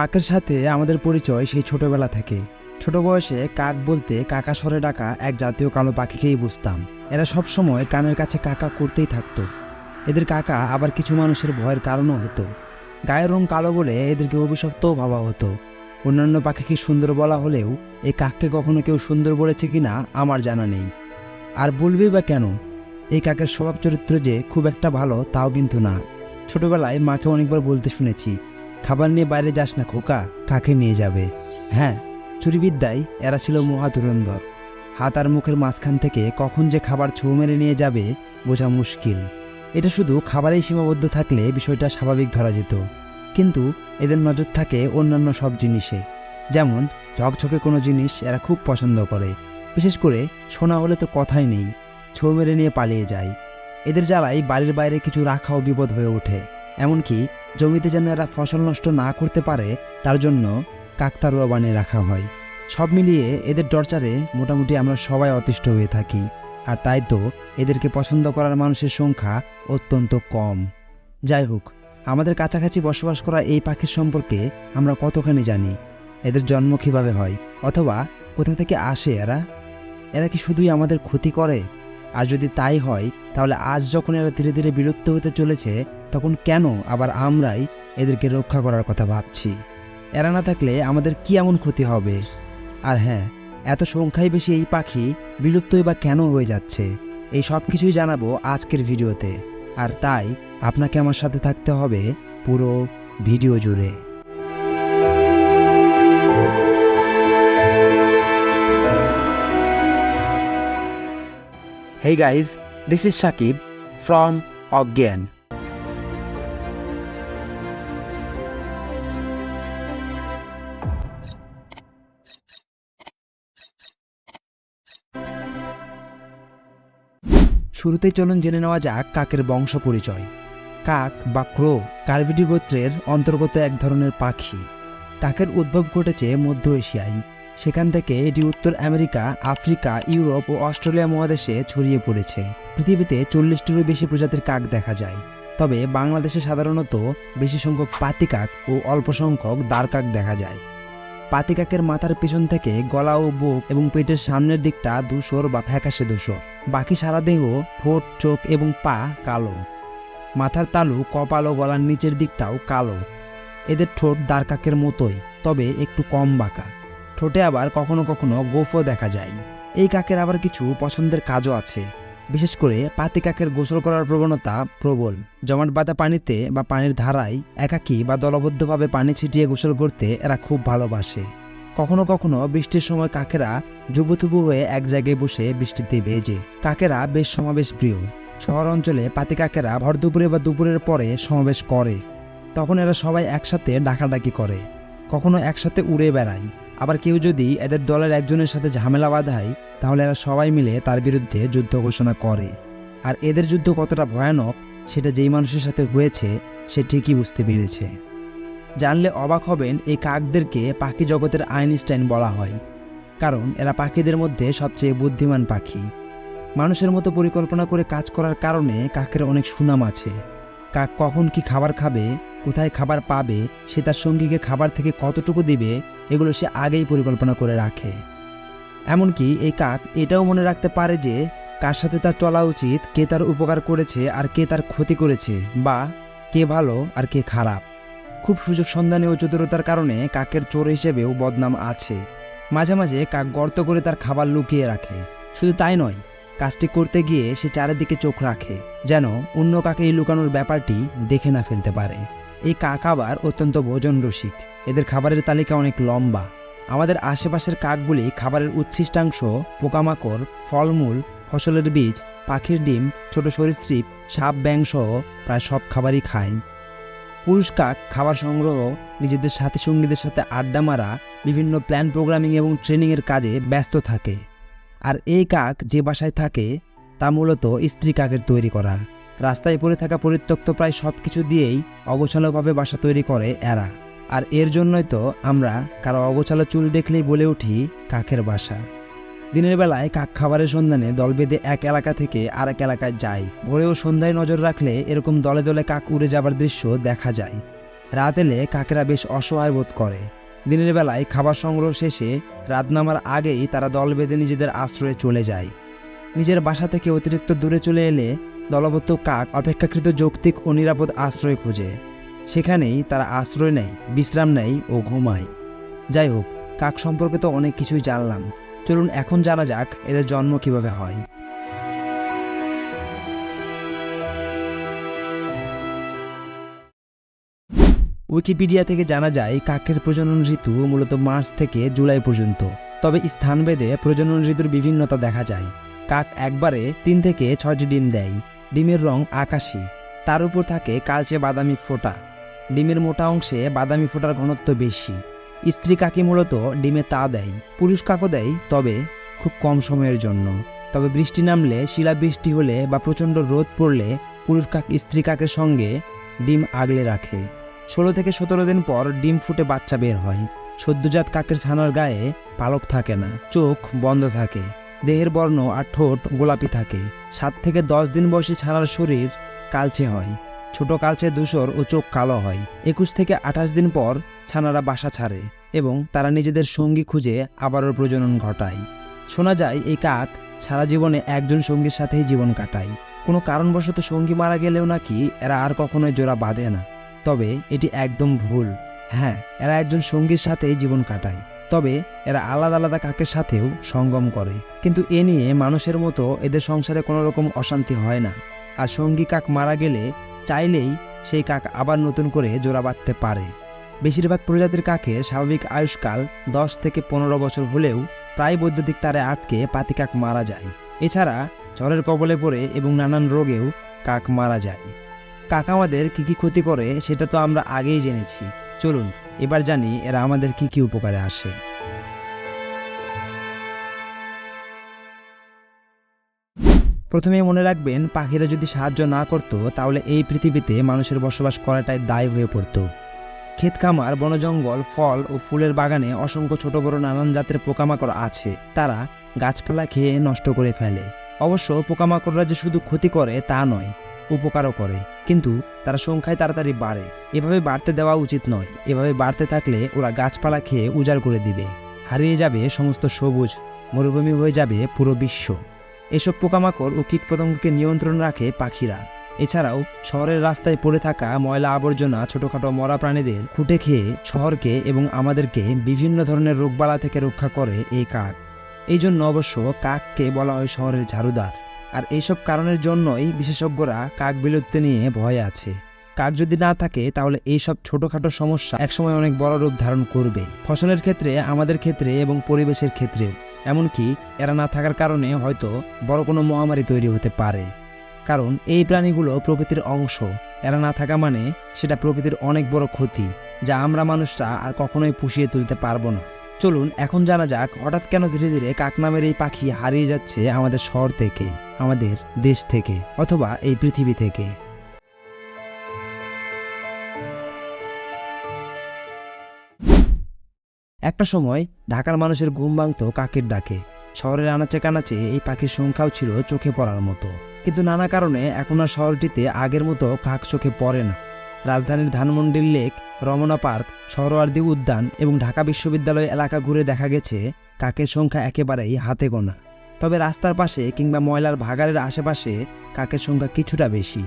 কাকের সাথে আমাদের পরিচয় সেই ছোটবেলা থেকে। ছোট বয়সে কাক বলতে কাকা স্বরে ডাকা এক জাতীয় কালো পাখিকেই বুঝতাম। এরা সব সময় কানের কাছে কাকা করতেই থাকতো। এদের কাকা আবার কিছু মানুষের ভয়ের কারণও হতো। গায়ের রং কালো বলে এদেরকে অভিশপ্তও ভাবা হতো। অন্যান্য পাখিকে সুন্দর বলা হলেও এই কাককে কখনো কেউ সুন্দর বলেছে কিনা আমার জানা নেই। আর বলবেই বা কেন? এই কাকের স্বভাব চরিত্র যে খুব একটা ভালো তাও কিন্তু না। ছোটবেলায় মাকে অনেকবার বলতে শুনেছি খাবার নিয়ে বাইরে যাস না খোকা, কাকে নিয়ে যাবে? হ্যাঁ চুরিবিদ্যায় এরা ছিল মহাধুরন্ধর হাত আর মুখের মাঝখান থেকে কখন যে খাবার ছৌ মেরে নিয়ে যাবে বোঝা মুশকিল। এটা শুধু খাবারেই সীমাবদ্ধ থাকলে বিষয়টা স্বাভাবিক ধরা যেত। কিন্তু এদের নজর থাকে অন্যান্য সব জিনিসে। যেমন, ঝকঝকে কোনো জিনিস এরা খুব পছন্দ করে। বিশেষ করে সোনা হলে তো কথাই নেই ছৌ মেরে নিয়ে পালিয়ে যায়। এদের জ্বালাই বাড়ির বাইরে কিছু রাখাও বিপদ হয়ে ওঠে। এমনকি জমিতে যেন এরা ফসল নষ্ট না করতে পারে, তার জন্য কাকতারুয়া বানিয়ে রাখা হয়। সব মিলিয়ে এদের টর্চারে মোটামুটি আমরা সবাই অতিষ্ঠ হয়ে থাকি। আর তাই তো এদেরকে পছন্দ করার মানুষের সংখ্যা অত্যন্ত কম। যাই হোক, আমাদের কাছাকাছি বসবাস করা এই পাখির সম্পর্কে আমরা কতখানি জানি? এদের জন্ম কীভাবে হয়? অথবা কোথা থেকে আসে এরা? এরা কি শুধুই আমাদের ক্ষতি করে? আর যদি তাই হয়, তাহলে আজ যখন এরা ধীরে ধীরে বিলুপ্ত হতে চলেছে তখন কেন আবার আমরাই এদেরকে রক্ষা করার কথা ভাবছি? এরা না থাকলে আমাদের কি এমন ক্ষতি হবে? আর হ্যাঁ এত সংখ্যায় বেশি এই পাখি বিলুপ্তই বা কেন হয়ে যাচ্ছে? এই সব কিছুই জানাব আজকের ভিডিওতে। আর তাই আপনাকে আমার সাথে থাকতে হবে পুরো ভিডিও জুড়ে। Hey guys, this is Shakib from Ogyan. শুরুতেই চলুন জেনে নেওয়া যাক কাকের বংশ পরিচয়। কাক বা ক্রো কার্ভিডি গোত্রের অন্তর্গত এক ধরনের পাখি। কাকের উদ্ভব ঘটেছে মধ্য এশিয়ায়। সেখান থেকে এটি উত্তর আমেরিকা, আফ্রিকা, ইউরোপ ও অস্ট্রেলিয়া মহাদেশে ছড়িয়ে পড়েছে। পৃথিবীতে চল্লিশটিরও বেশি প্রজাতির কাক দেখা যায়। তবে বাংলাদেশে সাধারণত বেশি সংখ্যক পাতি কাক ও অল্প সংখ্যক দাঁড় কাক দেখা যায়। পাতি কাকের মাথার পিছন থেকে গলা ও বুক এবং পেটের সামনের দিকটা ধূসর বা ফ্যাকাশে ধূসর। বাকি সারা দেহ ঠোঁট, চোখ এবং পা কালো। মাথার তালু কপাল ও গলার নিচের দিকটাও কালো। এদের ঠোঁট দাঁড় কাকের মতোই, তবে একটু কম বাঁকা। ঠোঁটে আবার কখনো কখনো গোফও দেখা যায়। এই কাকের আবার কিছু পছন্দের কাজও আছে। বিশেষ করে পাতি কাকের গোসল করার প্রবণতা প্রবল। জমাট বাঁধা পানিতে বা পানির ধারায় একাকী বা দলবদ্ধভাবে পানি ছিটিয়ে গোসল করতে এরা খুব ভালোবাসে। কখনো কখনো বৃষ্টির সময় কাকেরা যুবথুবু হয়ে এক জায়গায় বসে বৃষ্টিতে ভেজে। কাকেরা বেশ সমাবেশ প্রিয়। শহর অঞ্চলে পাতি কাকেরা ভর দুপুরে বা দুপুরের পরে সমাবেশ করে। তখন এরা সবাই একসাথে ডাকাডাকি করে। কখনো একসাথে উড়ে বেড়ায়। আবার কেউ যদি এদের দলের একজনের সাথে ঝামেলা বাঁধায়, তাহলে এরা সবাই মিলে তার বিরুদ্ধে যুদ্ধ ঘোষণা করে। আর এদের যুদ্ধ কতটা ভয়ানক, সেটা যেই মানুষের সাথে হয়েছে, সে ঠিকই বুঝতে পেরেছে। জানলে অবাক হবেন এই কাকদেরকে পাখি জগতের আইনস্টাইন বলা হয়। কারণ এরা পাখিদের মধ্যে সবচেয়ে বুদ্ধিমান পাখি। মানুষের মতো পরিকল্পনা করে কাজ করার কারণে কাকের অনেক সুনাম আছে। কাক কখন কি খাবার খাবে, কোথায় খাবার পাবে, সে তার সঙ্গীকে খাবার থেকে কতটুকু দিবে এগুলো সে আগেই পরিকল্পনা করে রাখে। এমনকি এই কাক এটাও মনে রাখতে পারে যে, কার সাথে তার চলা উচিত, কে তার উপকার করেছে আর কে তার ক্ষতি করেছে, বা কে ভালো আর কে খারাপ। খুব সুযোগ সন্ধানে ও চতুরতার কারণে কাকের চোর হিসেবেও বদনাম আছে। মাঝে মাঝে কাক গর্ত করে তার খাবার লুকিয়ে রাখে। শুধু তাই নয়, কাজটি করতে গিয়ে সে চারিদিকে চোখ রাখে, যেন অন্য কাকে এই লুকানোর ব্যাপারটি দেখে না ফেলতে পারে। এই কাক আবার অত্যন্ত ভোজন রসিক এদের খাবারের তালিকা অনেক লম্বা। আমাদের আশেপাশের কাকগুলি খাবারের উচ্ছিষ্টাংশ, পোকামাকড়, ফলমূল, ফসলের বীজ, পাখির ডিম, ছোট সরীসৃপ, সাপ ব্যাং সহ প্রায় সব খাবারই খায় পুরুষ কাক খাবার সংগ্রহ, নিজেদের সাথী সঙ্গীদের সাথে আড্ডা মারা, বিভিন্ন প্ল্যান প্রোগ্রামিং এবং ট্রেনিংয়ের কাজে ব্যস্ত থাকে। আর এই কাক যে বাসায় থাকে, তা মূলত স্ত্রী কাকের তৈরি করা। রাস্তায় পড়ে থাকা পরিত্যক্ত প্রায় সব কিছু দিয়েই অগোছালোভাবে বাসা তৈরি করে এরা। আর এর জন্যই তো আমরা কারও অগোছালো চুল দেখলেই বলে উঠি কাকের বাসা। দিনের বেলায় কাক খাবারের সন্ধানে দল বেঁধে এক এলাকা থেকে আরেক এলাকায় যায়। ভোরেও সন্ধ্যায় নজর রাখলে এরকম দলে দলে কাক উড়ে যাবার দৃশ্য দেখা যায়। রাত এলে কাকেরা বেশ অসহায় বোধ করে। দিনের বেলায় খাবার সংগ্রহ শেষে রাত নামার আগেই তারা দল বেঁধে নিজেদের আশ্রয়ে চলে যায়। নিজের বাসা থেকে অতিরিক্ত দূরে চলে এলে দলবদ্ধ কাক অপেক্ষাকৃত যৌক্তিক ও নিরাপদ আশ্রয় খোঁজে। সেখানেই তারা আশ্রয় নেয়, বিশ্রাম নেয় ও ঘুমায়। যাই হোক, কাক সম্পর্কে তো অনেক কিছুই জানলাম। চলুন এখন জানা যাক এদের জন্ম কীভাবে হয়। উইকিপিডিয়া থেকে জানা যায়, কাকের প্রজনন ঋতু মূলত মার্চ থেকে জুলাই পর্যন্ত। তবে স্থানভেদে প্রজনন ঋতুর বিভিন্নতা দেখা যায়। কাক একবারে তিন থেকে ছয়টি ডিম দেয়। ডিমের রং আকাশি। তার উপর থাকে কালচে বাদামি ফোঁটা। ডিমের মোটা অংশে বাদামি ফোঁটার ঘনত্ব বেশি। স্ত্রী কাকি মূলত ডিমে তা দেয়, পুরুষ কাকও দেয়, তবে খুব কম সময়ের জন্য। তবে বৃষ্টি নামলে, শিলাবৃষ্টি হলে বা প্রচণ্ড রোদ পড়লে পুরুষ কাক স্ত্রী কাকের সঙ্গে ডিম আগলে রাখে। ষোলো থেকে সতেরো দিন পর ডিম ফুটে বাচ্চা বের হয়। সদ্যজাত কাকের ছানার গায়ে পালক থাকে না, চোখ বন্ধ থাকে। দেহের বর্ণ আর ঠোঁট গোলাপি থাকে। সাত থেকে দশ দিন বয়সী ছানার শরীর কালচে হয়। ছোট কালচে ধূসর ও চোখ কালো হয়। একুশ থেকে আঠাশ দিন পর ছানারা বাসা ছাড়ে এবং তারা নিজেদের সঙ্গী খুঁজে আবারও প্রজনন ঘটায়। শোনা যায়, এই কাক সারা জীবনে একজন সঙ্গীর সাথেই জীবন কাটায়। কোনো কারণবশত সঙ্গী মারা গেলেও নাকি এরা আর কখনোই জোড়া বাঁধে না। তবে এটি একদম ভুল। হ্যাঁ এরা একজন সঙ্গীর সাথেই জীবন কাটায়। তবে এরা আলাদা আলাদা কাকের সাথেও সঙ্গম করে। কিন্তু এ নিয়ে মানুষের মতো এদের সংসারে কোনো রকম অশান্তি হয় না। আর সঙ্গী কাক মারা গেলে চাইলেই সেই কাক আবার নতুন করে জোড়া বাঁধতে পারে। বেশিরভাগ প্রজাতির কাকের স্বাভাবিক আয়ুষ্কাল দশ থেকে পনেরো বছর হলেও প্রায় বৈদ্যুতিক তারে আটকে পাতি কাক মারা যায়। এছাড়া ঝড়ের কবলে পড়ে এবং নানান রোগেও কাক মারা যায়। কাক আমাদের কী কী ক্ষতি করে সেটা তো আমরা আগেই জেনেছি। চলুন এবার জানি এরা আমাদের কি কি উপকারে আসে। প্রথমে মনে রাখবেন, পাখিরা যদি সাহায্য না করতো, তাহলে এই পৃথিবীতে মানুষের বসবাস করাটাই দায় হয়ে পড়তো। ক্ষেত খামার বনজঙ্গল, ফল ও ফুলের বাগানে অসংখ্য ছোট বড় নানান জাতের পোকামাকড় আছে। তারা গাছপালা খেয়ে নষ্ট করে ফেলে। অবশ্য পোকামাকড়রা যে শুধু ক্ষতি করে তা নয় উপকারও করে। কিন্তু তারা সংখ্যায় তাড়াতাড়ি বাড়ে। এভাবে বাড়তে দেওয়া উচিত নয়। এভাবে বাড়তে থাকলে ওরা গাছপালা খেয়ে উজাড় করে দিবে। হারিয়ে যাবে সমস্ত সবুজ, মরুভূমি হয়ে যাবে পুরো বিশ্ব। এসব পোকামাকড় ও কীটপতঙ্গকে নিয়ন্ত্রণ রাখে পাখিরা। এছাড়াও শহরের রাস্তায় পড়ে থাকা ময়লা আবর্জনা, ছোটোখাটো মরা প্রাণীদের খুঁটে খেয়ে শহরকে এবং আমাদেরকে বিভিন্ন ধরনের রোগবালা থেকে রক্ষা করে এই কাক। এই জন্য অবশ্য কাককে বলা হয় শহরের ঝাড়ুদার। আর এইসব কারণের জন্যই বিশেষজ্ঞরা কাক বিলুপ্তি নিয়ে ভয়ে আছে। কাক যদি না থাকে, তাহলে এইসব ছোটোখাটো সমস্যা একসময় অনেক বড় রূপ ধারণ করবে। ফসলের ক্ষেত্রে, আমাদের ক্ষেত্রে এবং পরিবেশের ক্ষেত্রেও। এমনকি এরা না থাকার কারণে হয়তো বড় কোনো মহামারী তৈরি হতে পারে। কারণ এই প্রাণীগুলো প্রকৃতির অংশ। এরা না থাকা মানে সেটা প্রকৃতির অনেক বড় ক্ষতি, যা আমরা মানুষরা আর কখনোই পুষিয়ে তুলতে পারব না। চলুন, এখন জানা যাক, হঠাৎ কেন ধীরে ধীরে কাক নামের এই পাখি হারিয়ে যাচ্ছে আমাদের শহর থেকে, আমাদের দেশ থেকে, অথবা এই পৃথিবী থেকে। একটা সময়, ঢাকার মানুষের ঘুম ভাঙত কাকের ডাকে। শহরের আনাচে কানাচে এই পাখির সংখ্যাও ছিল চোখে পড়ার মতো। কিন্তু নানা কারণে এখন আর শহরটিতে আগের মতো কাক চোখে পড়ে না। রাজধানীর ধানমন্ডির লেক, রমনা পার্ক সরোয়ার্দী উদ্যান এবং ঢাকা বিশ্ববিদ্যালয় এলাকা ঘুরে দেখা গেছে কাকের সংখ্যা একেবারেই হাতে গোনা। তবে রাস্তার পাশে কিংবা ময়লার ভাগাড়ের আশেপাশে কাকের সংখ্যা কিছুটা বেশি।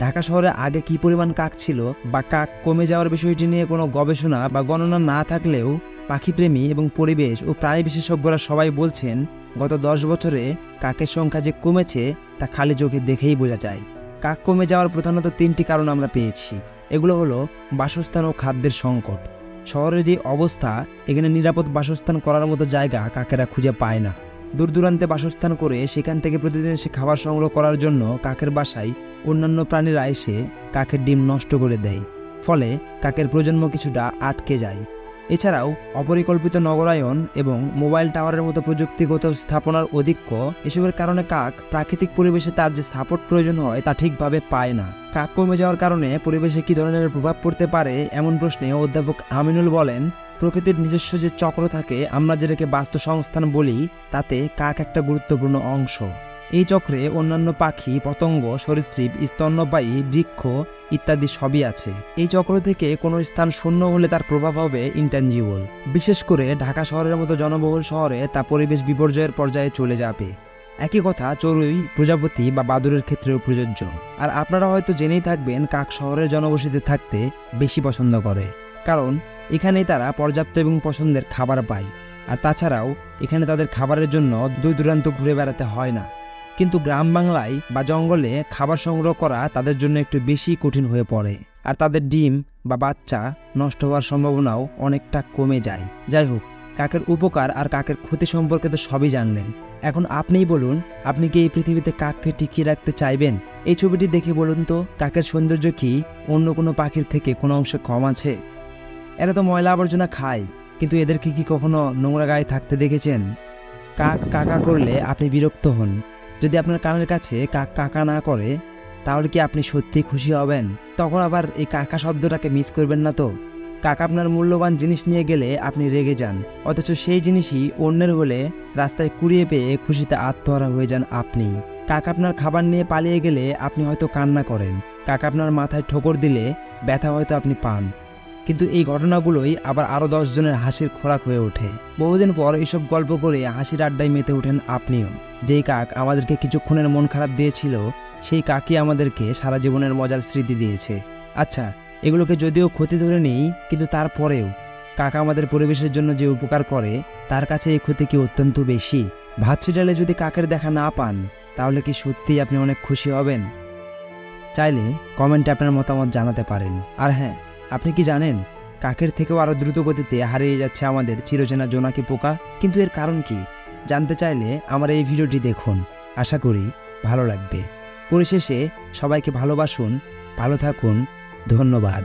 ঢাকা শহরে আগে কি পরিমাণ কাক ছিল বা কাক কমে যাওয়ার বিষয়টি নিয়ে কোনো গবেষণা বা গণনা না থাকলেও পাখিপ্রেমী এবং পরিবেশ ও প্রাণী বিশেষজ্ঞরা সবাই বলছেন, গত দশ বছরে কাকের সংখ্যা যে কমেছে তা খালি চোখে দেখেই বোঝা যায়। কাক কমে যাওয়ার প্রধানত তিনটি কারণ আমরা পেয়েছি। এগুলো হলো বাসস্থান ও খাদ্যের সংকট। শহরের যে অবস্থা, এখানে নিরাপদ বাসস্থান করার মতো জায়গা কাকেরা খুঁজে পায় না। দূর দূরান্তে বাসস্থান করে সেখান থেকে প্রতিদিন এসে খাবার সংগ্রহ করার জন্য কাকের বাসায় অন্যান্য প্রাণীরা এসে কাকের ডিম নষ্ট করে দেয়। ফলে কাকের প্রজন্ম কিছুটা আটকে যায়। এছাড়াও অপরিকল্পিত নগরায়ন এবং মোবাইল টাওয়ারের মতো প্রযুক্তিগত স্থাপনার অধিক্য এসবের কারণে কাক প্রাকৃতিক পরিবেশে তার যে সাপোর্ট প্রয়োজন হয় তা ঠিকভাবে পায় না। কাক কমে যাওয়ার কারণে পরিবেশে কী ধরনের প্রভাব পড়তে পারে এমন প্রশ্নে অধ্যাপক আমিনুল বলেন, প্রকৃতির নিজস্ব যে চক্র থাকে আমরা যেটাকে বাস্তু সংস্থান বলি, তাতে কাক একটা গুরুত্বপূর্ণ অংশ। এই চক্রে অন্যান্য পাখি, পতঙ্গ, সরীসৃপ, স্তন্যপায়ী, বৃক্ষ ইত্যাদি সবই আছে। এই চক্র থেকে কোনো স্থান শূন্য হলে তার প্রভাব হবে ইন্টানজিবল বিশেষ করে ঢাকা শহরের মতো জনবহুল শহরে তা পরিবেশ বিপর্যয়ের পর্যায়ে চলে যাবে। একই কথা চড়ুই, প্রজাপতি বা বাদুরের ক্ষেত্রেও প্রযোজ্য। আর আপনারা হয়তো জেনেই থাকবেন কাক শহরের জনবসতিতে থাকতে বেশি পছন্দ করে। কারণ এখানেই তারা পর্যাপ্ত এবং পছন্দের খাবার পায়। আর তাছাড়াও এখানে তাদের খাবারের জন্য দূর দূরান্ত ঘুরে বেড়াতে হয় না। কিন্তু গ্রাম বাংলায় বা জঙ্গলে খাবার সংগ্রহ করা তাদের জন্য একটু বেশি কঠিন হয়ে পড়ে। আর তাদের ডিম বা বাচ্চা নষ্ট হওয়ার সম্ভাবনাও অনেকটা কমে যায়। যাই হোক, কাকের উপকার আর কাকের ক্ষতি সম্পর্কে তো সবই জানলেন। এখন আপনিই বলুন, আপনি কি এই পৃথিবীতে কাককে টিকিয়ে রাখতে চাইবেন? এই ছবিটি দেখে বলুন তো, কাকের সৌন্দর্য কি? অন্য কোনো পাখির থেকে কোনো অংশে কম আছে? এরা তো ময়লা আবর্জনা খায়, কিন্তু এদেরকে কি কখনো নোংরা গায়ে থাকতে দেখেছেন? কাক কাকা করলে আপনি বিরক্ত হন। যদি আপনার কানের কাছে কাক কাকা না করে, তাহলে কি আপনি সত্যি খুশি হবেন? তখন আবার এই কাকা শব্দটাকে মিস করবেন না তো। কাকা আপনার মূল্যবান জিনিস নিয়ে গেলে আপনি রেগে যান, অথচ সেই জিনিসই অন্যের হলে রাস্তায় কুড়িয়ে পেয়ে খুশিতে আত্মহারা হয়ে যান আপনি। কাকা আপনার খাবার নিয়ে পালিয়ে গেলে আপনি হয়তো কান্না করেন। কাকা আপনার মাথায় ঠোকর দিলে ব্যথা হয়তো আপনি পান। কিন্তু এই ঘটনাগুলোই আবার আরও জনের হাসির খোরাক হয়ে ওঠে। বহুদিন পর এইসব গল্প করে হাসির আড্ডায় মেতে ওঠেন আপনিও। যেই কাক আমাদেরকে কিছুক্ষণের মন খারাপ দিয়েছিল, সেই কাকই আমাদেরকে সারা জীবনের মজার স্মৃতি দিয়েছে। আচ্ছা এগুলোকে যদিও ক্ষতি ধরে নেই, কিন্তু তারপরেও কাকা আমাদের পরিবেশের জন্য যে উপকার করে, তার কাছে এই ক্ষতি কি অত্যন্ত বেশি? ভাত ছিটালে যদি কাকের দেখা না পান, তাহলে কি সত্যিই আপনি অনেক খুশি হবেন? চাইলে কমেন্টে আপনার মতামত জানাতে পারেন। আর হ্যাঁ আপনি কি জানেন, কাকের থেকেও আরও দ্রুত গতিতে হারিয়ে যাচ্ছে আমাদের চিরচেনা জোনাকি পোকা? কিন্তু এর কারণ কি? জানতে চাইলে আমার এই ভিডিওটি দেখুন। আশা করি ভালো লাগবে। পরিশেষে সবাইকে ভালোবাসুন, ভালো থাকুন, ধন্যবাদ।